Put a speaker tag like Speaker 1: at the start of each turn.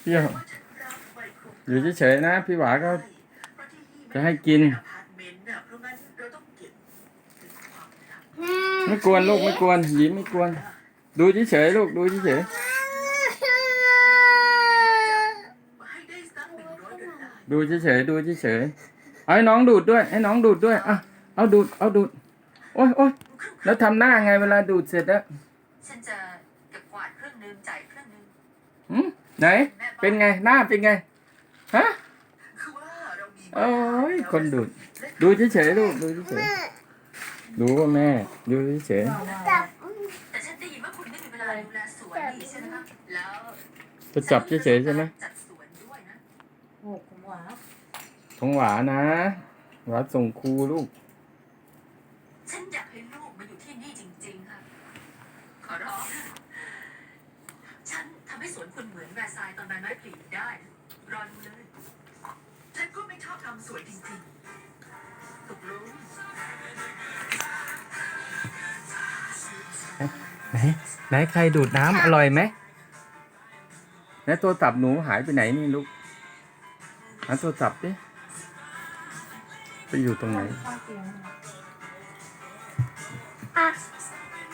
Speaker 1: เปรี้ยวอยู่เฉยๆนะ พี่หวาก็จะให้กิน ไม่กวนลูกไม่กวนยิ้มไม่กวน ดูเฉยๆลูกดูเฉยๆดูเฉยๆดูเฉยๆเอาให้น้องดูดด้วย ให้น้องดูดด้วยอะเอาดูดเอาดูดโอ๊ยโอ๊ยแล้วทำหน้าไงเวลาดูดเสร็จแล้ว
Speaker 2: ฉันจะเก็บกวาดครึ่งหนึงจ่ายครึ่งหนึง
Speaker 1: หืมไหน เป็นไงหน้าเป็นไงฮะโอ้ยคนดูดดูเฉยๆลูกดูเฉยๆดูว่าแม่ดูเฉย
Speaker 2: แต่ฉันได้ยินว่าคุณไม่มีเวลาดูแลสวนนี่ใช่ไหมคะแล้ว
Speaker 1: ๆจะจับเฉยๆใช่ไหม
Speaker 2: จัดสวนด้วยนะ
Speaker 3: โอ้ผมหวาน
Speaker 1: ทองหวานะหวาส่งครูลูก
Speaker 2: ฉันอยากให้ลูกมาอยู่ที่นี่จริง ๆค่ะขอร้องนะฉันทำให้สวนคุณเหมือนแวร์ซายน์ตอนใบไม้ผลิได้นะรอดูเลย ฉันก็ไม่ชอบทำสวนจริงๆตกลง
Speaker 1: ไหนไหนใครดูดน้ำอร่อยไหมไหนตัวจับหนูหายไปไหนนี่ลูกหาตัวจับดิไปอยู่ตรงไหน